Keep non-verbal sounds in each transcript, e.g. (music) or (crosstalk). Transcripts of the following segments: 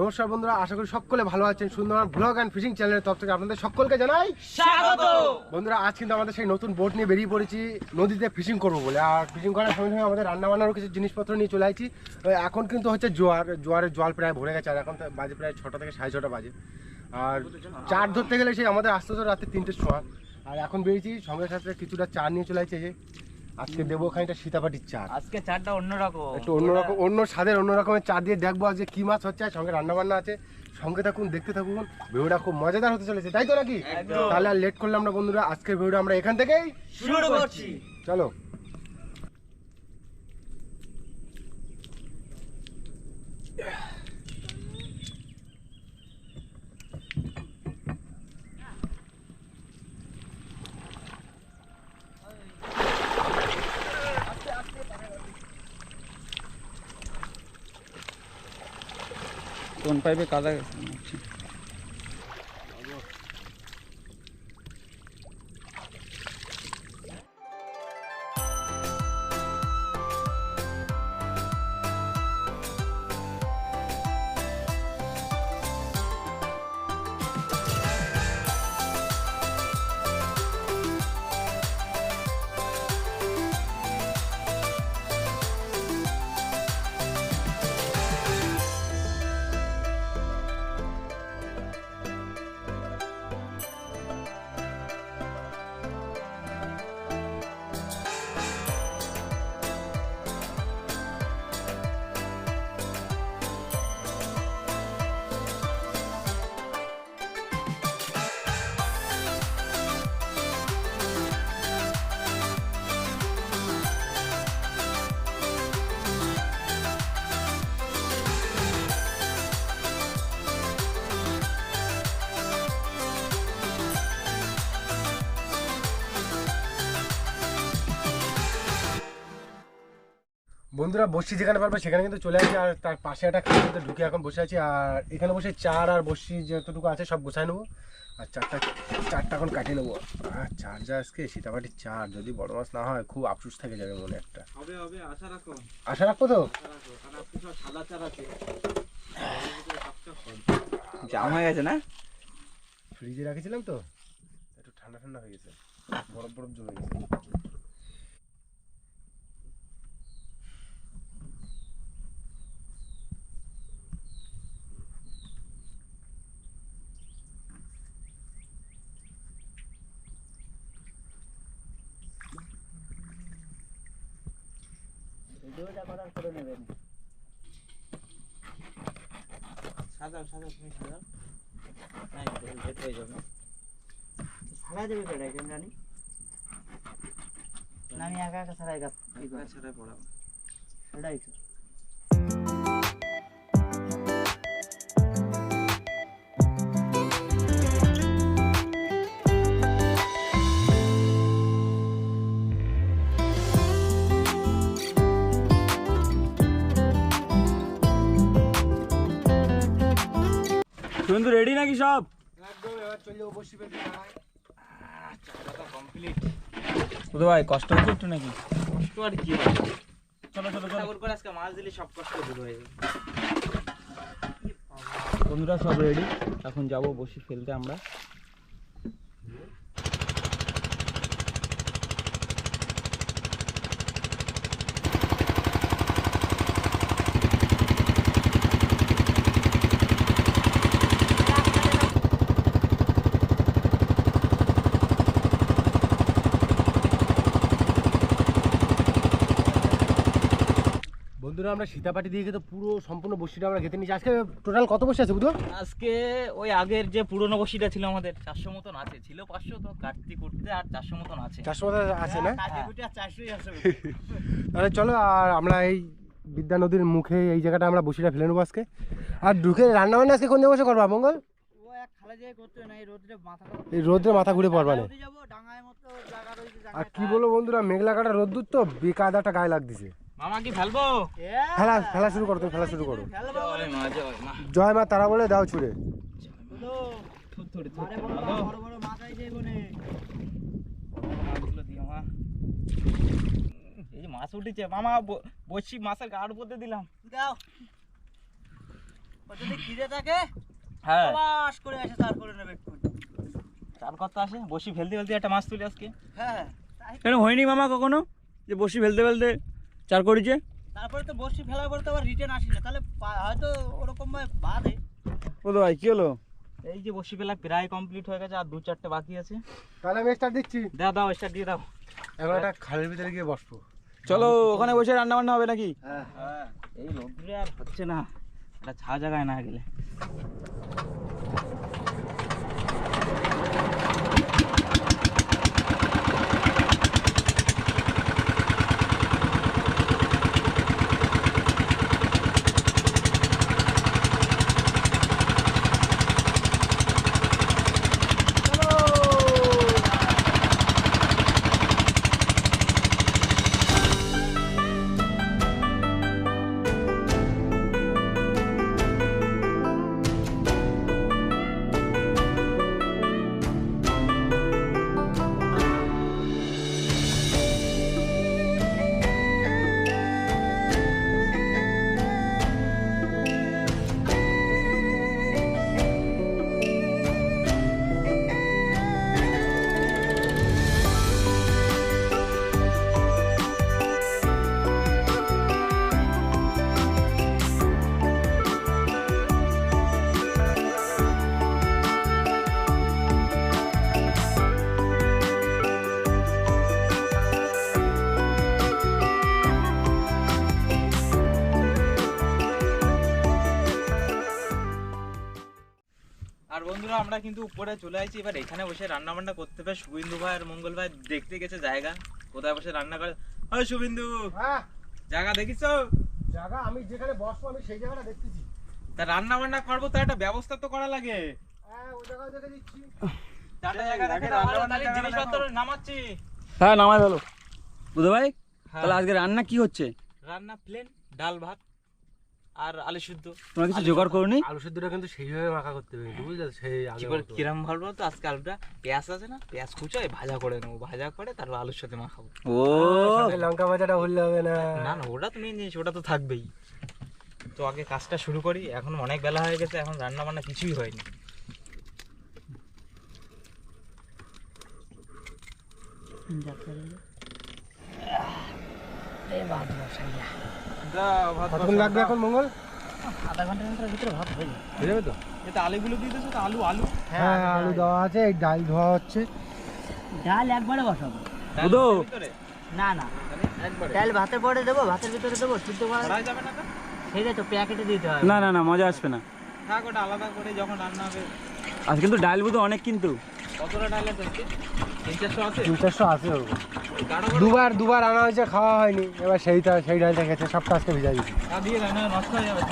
নমস্কার বন্ধুরা আশা করি সকলে ভালো আছেন। সুন্দরবন ব্লগ অ্যান্ড ফিশিং চ্যানেলের তরফ থেকে আপনাদের সকলকে জানাই স্বাগত। বন্ধুরা আজ কিন্তু আমাদের সেই নতুন বোট নিয়ে বেরিয়ে পড়েছি নদীতে ফিশিং করব বলে। আর ফিশিং করার সঙ্গে সঙ্গে আমাদের রান্না বান্নারও কিছু জিনিসপত্র নিয়ে চলে আসছি এখন কিন্তু হচ্ছে জোয়ার জোয়ারের জল প্রায় ভরে গেছে আর এখন তো বাজে প্রায় ছটা থেকে সাড়ে ছটা বাজে। আর চার ধরতে গেলে সেই আমাদের আসতে তো রাতে তিনটের সময়। আর এখন বেরিয়েছি সঙ্গে সাথে কিছুটা চা নিয়ে চলে আসছে যে। আজকে দেবো খানিকটা সীতাপাটির চা আজকে চারটা অন্যরকম। একটু অন্যরকম অন্য স্বাদের অন্য রকমের চা দিয়ে দেখব আজকে কি মাছ হচ্ছে সঙ্গে রান্না বান্না আছে। সঙ্গে থাকুন দেখতে থাকুন ভিডিওটা খুব মজাদার হতে চলেছে তাই তো নাকি? তাহলে আর লেট করলাম না বন্ধুরা আজকের ভিডিওটা আমরা এখান থেকেই শুরু করছি। চলো। तो उन पर भी कादा বন্ধুরা বসছি যেখানে পারবে সেখানে কিন্তু চলে আসি আর তার পাশে একটা খাবারতে ঢুকে এখন বসে আছি। আর এখানে বসে চার আর বসছি যতটুকু আছে সব গোছায় নেব। আর চারটা চারটা এখন কাটিয়ে নেব। আর চার যা আজকে সীতাপাটির চার যদি বড় মাছ না হয় খুব আফসুস থেকে যাবে মনে একটা। হবে হবে আশা রাখো। রাখব তো? জাম হয়ে গেছে না? ফ্রিজে রাখেছিলাম তো একটু ঠান্ডা ঠান্ডা হয়ে গেছে। বরফ বরফ জমে গেছে। ভিডিওটা করার করে নেবেন। সাজাও সাজাও তুমি সাজাও। নাই ভেদ হয়ে যাবে। সারা দেবে কেটে কেন জানি। আমি একা একা সারাই গাছ কি করে। ছাড়া পড়াবো। সেটাই তো। বন্ধু রেডি নাকি সব? বুধ ভাই কষ্ট হচ্ছে একটু নাকি? কষ্ট আর কি হবে চলো চলো চলো। করে আজকে মাছ দিলে সব কষ্ট দূর হয়ে যাবে। বন্ধুরা সব রেডি এখন যাব বসি ফেলতে আমরা। বন্ধুরা আমরা সীতাপাটি দিয়ে কিন্তু পুরো সম্পূর্ণ বসিটা আমরা গেতে নিয়েছি। আজকে টোটাল কত বসে আছে বুঝো আজকে ওই আগের যে পুরনো বসিটা ছিল আমাদের চারশো মতন আছে। ছিল পাঁচশো তো কাটতি করতে আর চারশো মতন আছে। চারশো মতো আছে না? আর চারশোই আছে তাহলে চলো আর আমরা এই বিদ্যা নদীর মুখে এই জায়গাটা আমরা বসিটা ফেলে নেব আজকে। আর ঢুকে রান্না বান্না আজকে কোন জায়গায় বসে করবা মঙ্গল? ও এক খালে যেয়ে করতে না এই রোদে মাথা এই রোদ্রে মাথা ঘুরে পড়বা না। যাব ডাঙায় মতো জায়গা রয়েছে আর কি বলব বন্ধুরা মেঘলা কাটা রোদ্দুর তো বেকাদাটা গায়ে লাগতেছে। মামা কি ফেলব? ফেলা ফেলা শুরু করো তুমি ফেলা শুরু করো। ফেলব জয় মা তারা বলে দাও ছুড়ে। মাছ আইছে কোনে মাছগুলো দিও মা। এই যে মাছ উঠেছে মামা বসছি মাছের গাড় দিলাম। দাও। যদি খিদে থাকে হ্যাঁ। বাস করে তার করে নেবে চার আসে? বসি ফেলতে ফেলতে একটা মাছ তুলে আজকে। হ্যাঁ। কেন হয়নি মামা কখনো? যে বসি ফেলতে ফেলতে চার করেছে। তারপরে তো বসি ফেলার পরে তো আবার রিটার্ন আসি না তাহলে পা- হয়তো ওরকম ভাবে বাঁধে ও তো ভাই কি হলো? এই যে বসি ফেলা প্রায় কমপ্লিট হয়ে গেছে আর দু চারটে বাকি আছে। তাহলে আমি স্টার্ট দিচ্ছি। দাও দাও স্টার দিয়ে দাও। এখন একটা খালের ভিতরে গিয়ে বসবো। চলো ওখানে বসে রান্না বান্না হবে নাকি? হ্যাঁ। এই রোদ্রে আর হচ্ছে না। একটা ছা জায়গায় না গেলে। আমরা কিন্তু উপরে চলে আসছি। এবার এখানে বসে রান্না বান্না করতে পারে শুভেন্দু ভাই আর মঙ্গল ভাই দেখতে গেছে জায়গা। কোথায় বসে রান্না করে? ওই শুভেন্দু হ্যাঁ। জায়গা দেখিছো জায়গা আমি যেখানে বসবো আমি সেই জায়গাটা দেখতেছি। তা রান্না বান্না করব তো একটা ব্যবস্থা তো করা লাগে। হ্যাঁ হ্যাঁ নামাই ভালো বুধ ভাই হ্যাঁ। তাহলে আজকে রান্না কি হচ্ছে? রান্না প্লেন ডাল ভাত। আর আলু সিদ্ধ। তোমরা কিছু জোগাড় করনি? আলু সেদ্ধটা কিন্তু সেইভাবে মাখা করতে হবে বুঝলে? সেই আগে করে কিরাম ভালো তো আজকে আলুটা পেঁয়াজ আছে না পেঁয়াজ কুচোয় ভাজা করে নেব। ভাজা করে তারপর আলুর সাথে মাখাবো। ও। লঙ্কা ভাজাটা ভুললে হবে না। না না ওটা তো মেন জিনিস ওটা তো থাকবেই। তো আগে কাজটা শুরু করি এখন অনেক বেলা হয়ে গেছে এখন রান্না বান্না কিছুই হয়নি। কতক্ষণ লাগবে এখন মঙ্গল? আধা ঘণ্টার ভিতরে ভাত হয়ে যাবে। হয়ে যাবে তো? আলুগুলো দিয়ে দিয়েছ তো? আলু আলু? হ্যাঁ আলু দেওয়া আছে এই ডাল ধোয়া হচ্ছে। ডাল একবারে বসাবো? না না। ডাল ভাতের পরে দেবো ভাতের ভিতরে দেবো সিদ্ধ করা করা যাবে না তো? সেই তো প্যাকেটে দিতে হবে। না না না মজা আসবে না। থাক ওটা আলাদা করে যখন রান্না হবে। আজ কিন্তু ডাল বুধ অনেক কিন্তু। কতটা ডাল আছে? আছে? ওরকম দুবার দুবার আনা হয়েছে খাওয়া হয়নি। এবার সেইটা সেই ডালটা গেছে সবটা আজকে ভিজা দিচ্ছি দিয়ে রান্না নষ্ট হয়ে যাবে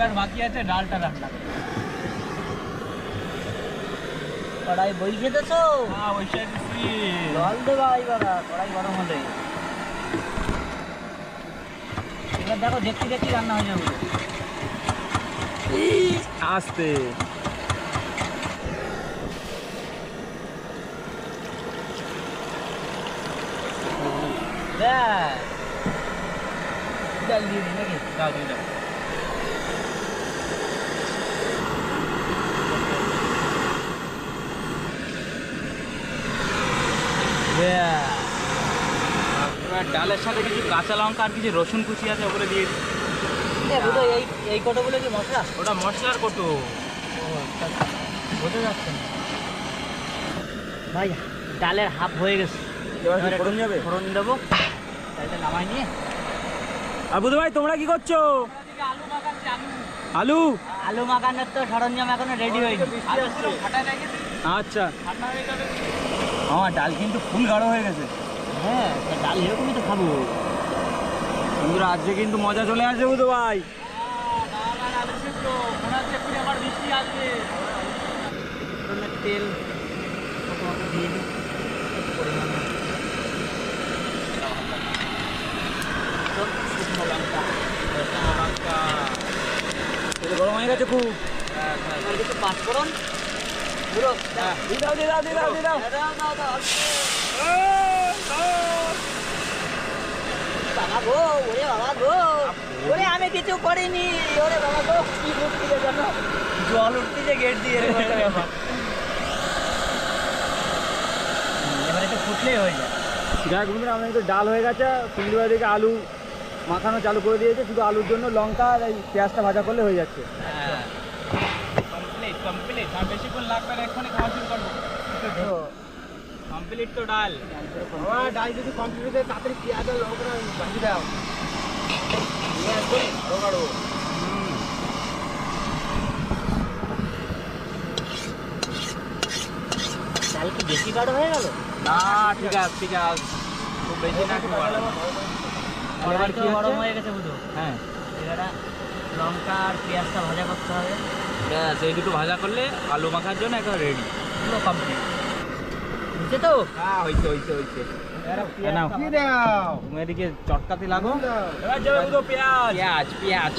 এবার বাকি আছে ডালটা রান্না। কড়াই বই খেতেছো হ্যাঁ ওই সাইড জল দেবা এবার কড়াই গরম হলে। এবার দেখো দেখতে দেখতে রান্না হয়ে যাবে। আসতে। দেখ ডাল দিয়ে দিই নাকি? দাও দিয়ে দাও ব্যাস এবার ডালের সাথে কিছু কাঁচা লঙ্কা আর কিছু রসুন কুচি আছে ওগুলো দিয়ে এই এই কি মশলা? ওটা মশলার কত বোঝা যাচ্ছে না। ভাই ডালের হাফ হয়ে গেছে। এবার ফোড়ন যাবে? ফোড়ন দেবো। নামাই নিয়ে। আর বুধ ভাই তোমরা কি করছ? আলু? আলু মাখানোর তো সরঞ্জাম এখনও রেডি হয়নি। আচ্ছা। আমার ডাল কিন্তু ফুল গাঢ় হয়ে গেছে। হ্যাঁ ডাল এরকমই তো খাব। বন্ধুরা আজকে কিন্তু মজা চলে আসবে বুধ ভাই তেল গরম হয়ে গেছে খুব। এবার কিছু পাঁচফোড়ন পুরো দাও দিয়ে দাও দিয়ে দাও দিয়ে দাও দিয়ে দাও। দাও দাও বাবা গো ওরে বাবা গো। ওরে আমি কিছু করিনি। ওরে বাবা গো কি উঠতে জানো? জল উঠতেছে গেট দিয়ে একটা এবার একটু ফুটলেই হয়ে যায়। যাক বন্ধুরা আমাদের কিন্তু ডাল হয়ে গেছে। সুন্দর দিকে আলু মাখানো চালু করে দিয়েছে। শুধু আলুর জন্য লঙ্কা আর এই পেঁয়াজটা ভাজা করলে হয়ে যাচ্ছে। কমপ্লিট কমপ্লিট আর বেশিক্ষণ লাগবে না এক্ষুনি খাওয়া শুরু করব। তো কমপ্লিট তো ডাল। আমার ডাল যদি কমপ্লিট হয়ে যায় তাড়াতাড়ি পেঁয়াজ আর লঙ্কা ভাজি দাও। নিয়ে। কি বেশি গাঢ় হয়ে গেল? না ঠিক আছে ঠিক আছে। খুব বেশি না কি গরম হয়ে গেছে বুঝো। হ্যাঁ। এবারে লঙ্কা আর পেঁয়াজটা ভাজা করতে হবে। ব্যাস এই দুটো ভাজা করলে আলু মাখার জন্য একটা রেডি পুরো কমপ্লিট বুঝছে তো? হ্যাঁ হইছে হইছে হইছে নাও। কি দাও? তুমি এদিকে চটকাতে লাগো। পেঁয়াজ। পেঁয়াজ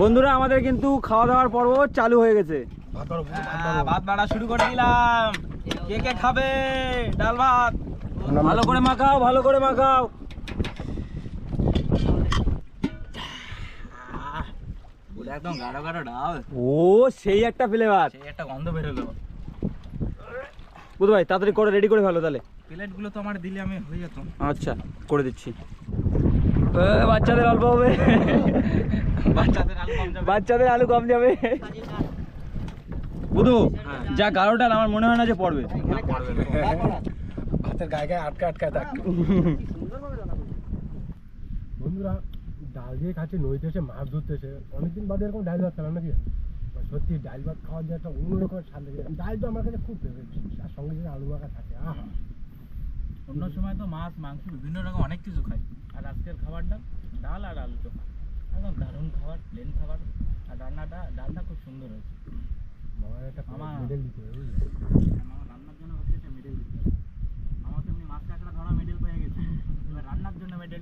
বন্ধুরা আমাদের কিন্তু খাওয়া দাওয়ার পর্ব চালু হয়ে গেছে। ভাত ভাত হ্যাঁ, ভাত বাড়া শুরু করে দিলাম। কে কে খাবে? ডাল ভাত। ভালো করে মাখাও ভালো করে মাখাও। একদম গাঢ় গাঢ় ডাল। ও সেই একটা ফ্লেভার সেই একটা গন্ধ বেরোলো বুধ ভাই তাড়াতাড়ি করে রেডি করে ফেলো তাহলে। প্লেটগুলো তো আমার দিলে আমি হয়ে যেত আচ্ছা করে দিচ্ছি। বাচ্চাদের অল্প হবে। বাচ্চাদের আলু কম যাবে। বাচ্চাদের আলু কম যাবে। বুধু যা গাঢ়টাল আমার মনে হয় না যে পড়বে। ভাতের গায়ে গায়ে আটকা আটকা থাক। বন্ধুরা ডাল দিয়ে খাচ্ছি নদীতে এসে মাছ ধরতে এসে। অনেকদিন বাদে এরকম ডাল ভাত খেলাম নাকি? সত্যি ডাল ভাত খাওয়ার যে একটা অন্যরকম স্বাদ লেগে। ডাল তো আমার কাছে খুব ফেভারিট আর সঙ্গে যদি আলু মাখা থাকে আহা। অন্য সময় তো মাছ মাংস বিভিন্ন রকম অনেক কিছু খাই। আর আজকের খাবারটা ডাল আর আলু চোখা একদম দারুণ খাবার প্লেন খাবার। আর রান্নাটা ডালটা খুব সুন্দর হয়েছে। আমার রান্নার জন্য হচ্ছে মেডেল দিতে আমার তো এমনি মাছ কাঁকড়া ধরা মেডেল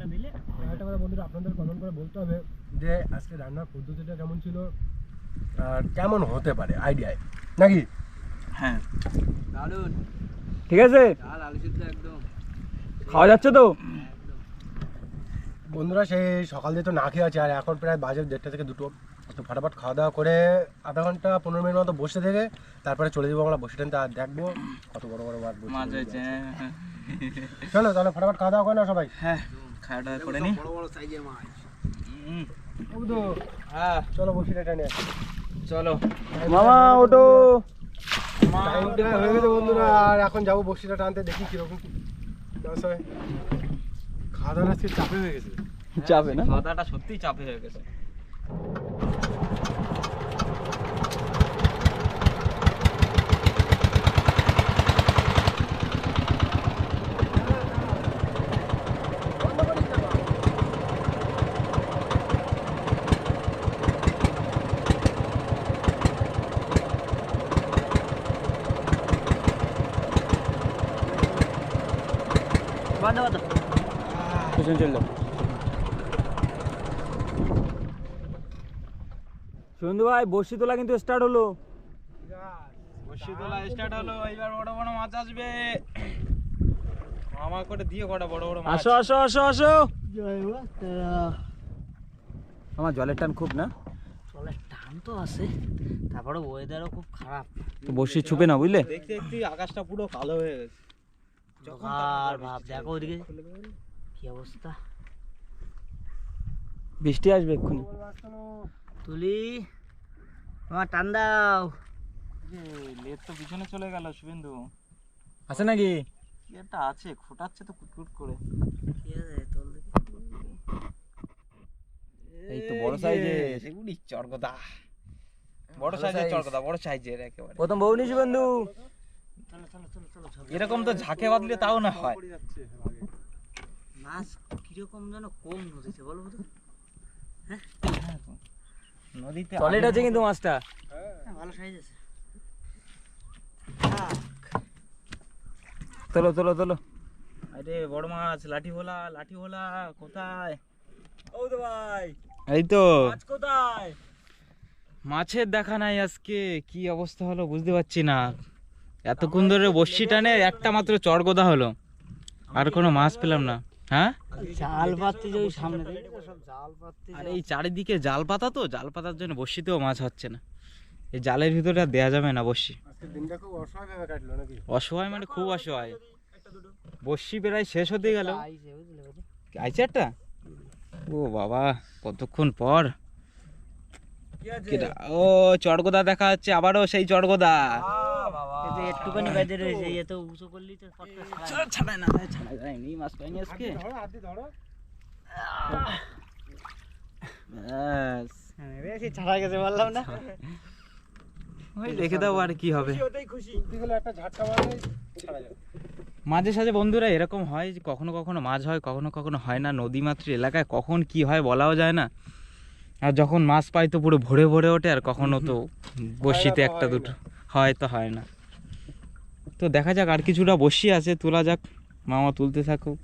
রান্নার দিলে একটা কথা বন্ধুরা আপনাদের কমেন্ট করে বলতে হবে যে আজকে রান্নার পদ্ধতিটা কেমন ছিল আর কেমন হতে পারে আইডিয়ায় নাকি? হ্যাঁ। ঠিক আছে? খাওয়া যাচ্ছে তো? বন্ধুরা সেই সকাল দিয়ে তো না খেয়ে আছে আর এখন প্রায় বাজে দেড়টা থেকে দুটো তো ফটাফট খাওয়া দাওয়া করে আধা ঘণ্টা পনেরো মিনিট মতো বসে থেকে তারপরে চলে যাব আমরা বসে টেনতে আর দেখব কত বড় বড় মাছ রয়েছে। হয়েছে হ্যাঁ চলো তাহলে ফটাফট খাওয়া দাওয়া করে না সবাই। হ্যাঁ। খাওয়া দাওয়া করে নি। হ্যাঁ চলো বসে টেনে চলো। মামা ওটো টাইমটা হয়ে গেছে বন্ধুরা আর এখন যাব বসিটা টানতে দেখি কীরকম খাওয়া দাওয়া চাপে হয়ে গেছে। চাপে না? খাওয়া দাওয়াটা সত্যিই চাপে হয়ে গেছে। বন্ধ কত পিছন চলল সন্ধু ভাই বসি তোলা কিন্তু স্টার্ট হলো। বসি তোলা স্টার্ট হলো এবার বড় বড় মাছ আসবে। মামা করে দিয়ে কটা বড় বড় মাছ। আসো আসো আসো আসো। আমার জলের টান খুব না? জলের টান তো আছে। তারপরে ওয়েদারও খুব খারাপ। তো বসি ছুপে না বুঝলে? দেখতে দেখতে আকাশটা পুরো কালো হয়ে গেছে। আর ভাব দেখো ওদিকে। কি অবস্থা? বৃষ্টি আসবে এক্ষুনি। তুলি তোমার টান দাও। লেট তো পিছনে চলে গেল শুভেন্দু। আছে নাকি? কি একটা আছে খোটাচ্ছে তো কুটকুট করে। কি আছে? তোল এই তো বড় সাইজের সেগুলি চরগদা। বড় সাইজের চড়কদা বড় সাইজের একেবারে। প্রথম বউ নিস বন্ধু এরকম তো ঝাঁকে বাঁধলে তাও না হয়। মাছ কীরকম যেন কম ধরেছে বলো তো। নদীতে সলিড আছে কিন্তু মাছটা। হ্যাঁ, ভালো সাইজ আছে। তোলো তোলো তোলো। আরে বড় মাছ লাঠি ভোলা লাঠি ভোলা কোথায়? ও তো ভাই। এই তো। মাছ কোথায়? মাছের দেখা নাই আজকে কি অবস্থা হলো বুঝতে পারছি না। এতক্ষণ ধরে বর্ষি টানে একটা মাত্র চড়গোদা হলো। আর কোনো মাছ পেলাম না। হ্যাঁ? জাল পাততে যে সামনে আর এই চারিদিকে জাল পাতা তো জাল পাতার জন্য বর্ষিতেও মাছ হচ্ছে না। এই জালের ভিতরে আর দেয়া যাবে না নাকি অসহায় মানে খুব অসহায়। বর্ষি প্রায় শেষ হতে গেল। আইছে একটা? ও বাবা কতক্ষণ পর? ও চড়গোদা দেখা যাচ্ছে আবারও সেই চড়গোদা যে একটুখানি বাইরে রয়েছে এত উঁচু করলেই তো ছাড়া ছাড়াই না ছাড়াই যায়নি মাছ পাইনি আজকে? ধরো হাত ধরো। ব্যাস। বেশি ছাড়া গেছে বললাম না। ওই রেখে দাও আর কি হবে। তুলতে গেলে একটা ঝাটকা মারলে ছাড়া যাবে। মাঝে সাঝে বন্ধুরা এরকম হয় যে কখনো কখনো মাছ হয় কখনো কখনো হয় না। নদী মাতৃ এলাকায় কখন কি হয় বলাও যায় না। আর যখন মাছ পাই তো পুরো ভরে ভরে ওঠে আর কখনো তো (laughs) বসিতে একটা দুটো। হয় তো হয় না। তো দেখা যাক আর কিছুটা বসি আছে তোলা যাক। মামা তুলতে থাকুক।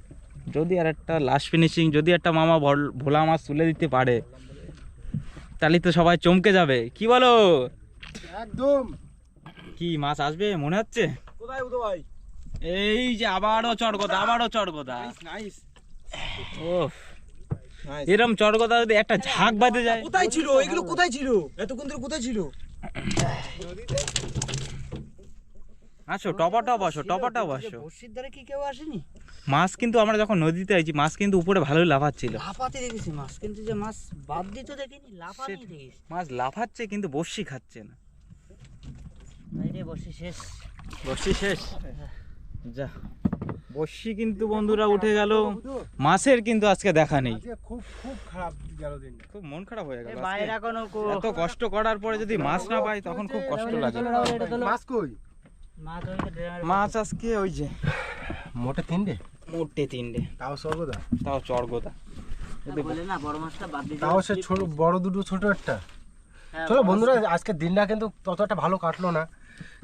যদি আর একটা লাস্ট ফিনিশিং যদি একটা মামা ভল- মাছ তুলে দিতে পারে তাহলে তো সবাই চমকে যাবে। কি বলো? একদম। কি মাছ আসবে? মনে হচ্ছে? কোথায় ভাই? এই যে আবারও চড়গোদা আবারও চড়গোদা। ও এরম চড়গোদা যদি একটা ঝাঁক বাঁধে যায়। কোথায় ছিল? এগুলো কোথায় ছিল? এতক্ষণ ধরে কোথায় ছিল? (laughs) আসো টপাটা বসো টপাটা বসো। বর্ষির দ্বারা কি কেউ আসেনি? মাছ কিন্তু আমরা যখন নদীতে আইছি মাছ কিন্তু উপরে ভালোই লাফাচ্ছিল। লাফাতে দেখেছি মাছ কিন্তু যে মাছ বাদ দিত দেখিনি লাফাতে দেখেছি মাছ লাফাচ্ছে কিন্তু বর্ষি খাচ্ছে না। বর্ষি শেষ। যা। বর্ষি কিন্তু বন্ধুরা উঠে গেল। মাছের কিন্তু আজকে দেখা নেই। খুব খুব খারাপ গেল দিনটা খুব মন খারাপ হয়ে গেল আজকে। বাইরে এখনও এত কষ্ট করার পরে যদি মাছ না পাই তখন খুব কষ্ট লাগে। মাছ কই? মাছ ওই যে আজকে ওই যে। মোটে তিনটে? মোটে তিনটে। তাও সর্বদা তাও চড়গোদা বলে না বড় মাছটা বাদ দিতে তাও সে ছোট বড় দুটো ছোট একটা। হ্যাঁ, চলো বন্ধুরা আজকে দিনটা কিন্তু ততটা ভালো কাটলো না।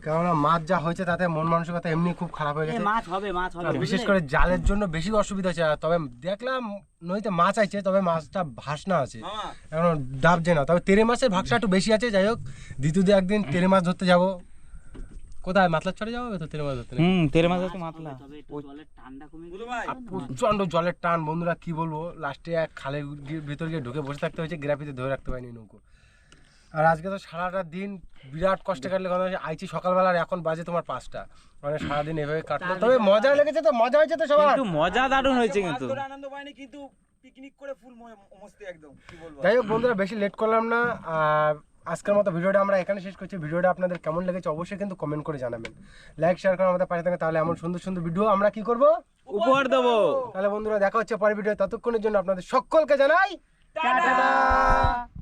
কেননা মাছ যা হয়েছে তাতে মন মানসিকতা এমনি খুব খারাপ হয়ে গেছে। মাছ হবে মাছ হবে আর বিশেষ করে জালের জন্য বেশি অসুবিধা হচ্ছে। আর তবে দেখলাম নদীতে মাছ আছে তবে মাছটা ভাসনা আছে। এখন ডাবছে না। তবে তেরে মাছের ভাগটা একটু বেশি আছে যাই হোক। দ্বিতীয় দিয়ে একদিন তেরে মাছ ধরতে যাব। কোথায়? মাতলার চড়ে যাব তো? তেরে মাছ হুম তেরে মাছ তো মাতলা। প্রচণ্ড জলের টান। বন্ধুরা কি বলব? লাস্টে এক খালের গিয়ে- ভেতর গিয়ে ঢুকে বসে থাকতে হয়েছে গ্রাফিতে ধরে রাখতে পারিনি নৌকো। আর আজকে তো সারাটা দিন বিরাট কষ্টে কাটলে কথা আইছি সকালবেলা আর এখন বাজে তোমার পাঁচটা। মানে সারাদিন এভাবে কাটলো। তবে মজা লেগেছে তো? মজা হয়েছে তো সবার? কিন্তু মজা দারুণ হয়েছে কিন্তু। আনন্দ পাইনি কিন্তু পিকনিক করে ফুল মস্তি একদম কি বলব? যাই হোক বন্ধুরা বেশি লেট করলাম না। আর আজকের মতো ভিডিওটা আমরা এখানে শেষ করছি। ভিডিওটা আপনাদের কেমন লেগেছে অবশ্যই কিন্তু কমেন্ট করে জানাবেন। লাইক শেয়ার করে আমাদের পাশে থাকেন তাহলে এমন সুন্দর সুন্দর ভিডিও আমরা কি করব? উপহার দেবো। তাহলে বন্ধুরা দেখা হচ্ছে পরের ভিডিও ততক্ষণের জন্য আপনাদের সকলকে জানাই টাটা!